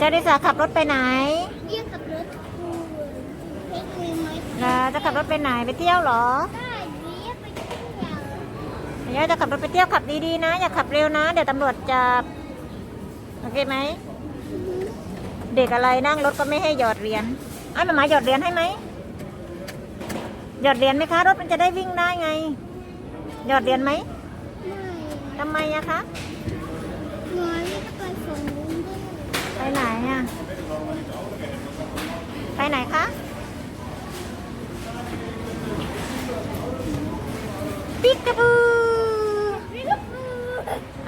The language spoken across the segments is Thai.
เจริสาขับรถไปไหนเรียกกับรถทัวร์เฮ้ยคุยไหมนะจะขับรถไปไหนไปเที่ยวเหรอได้เรียกไปเที่ยวเดี๋ยวจะขับรถไปเที่ยวขับดีๆนะ อย่าขับเร็วนะ เดี๋ยวตำรวจจับโอเคไหมเด็กอะไรนั่งรถก็ไม่ให้หยอดเหรียญไอ้หมาหมาหยอดเหรียญให้ไหมหยอดเหรียญไหมคะ รถมันจะได้วิ่งได้ไง หยอดเหรียญไหมไม่ทำไมอะคะ หนูนี่ก็ไปส่งลุงด้วย ไปไหนอะไปไหนคะปิ กกะบู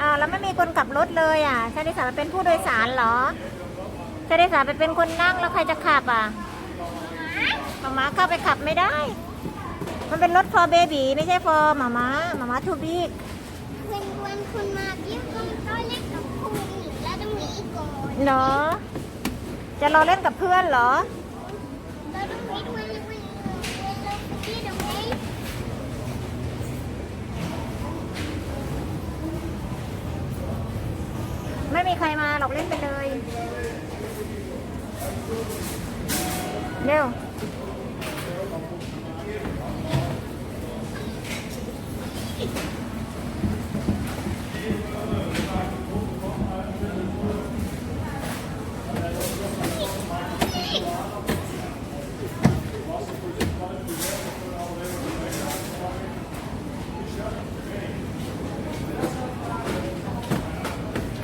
อ้าวแล้วไม่มีคนขับรถเลยอะชาดิสาไปเป็นผู้โดยสารเหรอชาดิสาไปเป็นคนนั่งแล้วใครจะขับอะหมาม้าเข้าไปขับไม่ได้ มันเป็นรถ for baby ไม่ใช่ for หมาม้าหมาม้า too big เพื่อนเพื่อนคนมาเยี่ยมก็ต้องเล่นกับคุณแล้วต้องมีอีกก่อนเหรอจะรอเล่นกับเพื่อนเหรอ แล้วต้องมีด้วยเวลาเวลาที่ตรงนี้ ไม่มีใครมาหรอกเล่นไปเลย เร็ว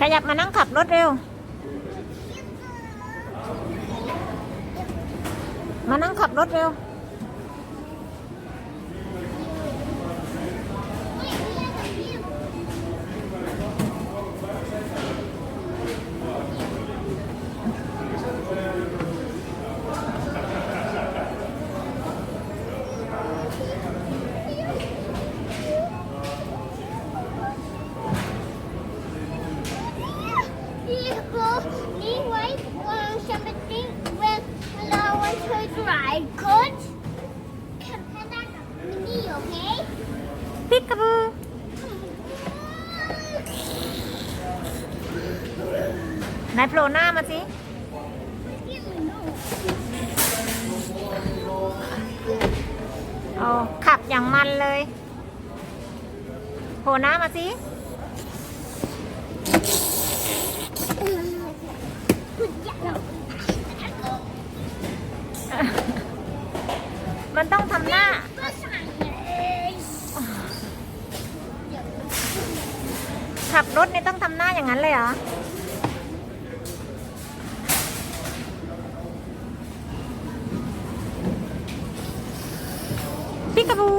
ขยับมานั่งขับรถเร็ว มานั่งขับรถเร็ว นี่คือนี่ไว้วางแชมเปญติ้งเวลาวันเธอดรายกุดแค่แค่ได้กับ มินนี่โอเคปิกกะบูไหนโผล่หน้ามาสิโอ้ขับอย่างมันเลยโผล่หน้ามาสิ มันต้องทำหน้า ขับรถนี่ต้องทำหน้าอย่างนั้นเลยเหรอ ปิกาบู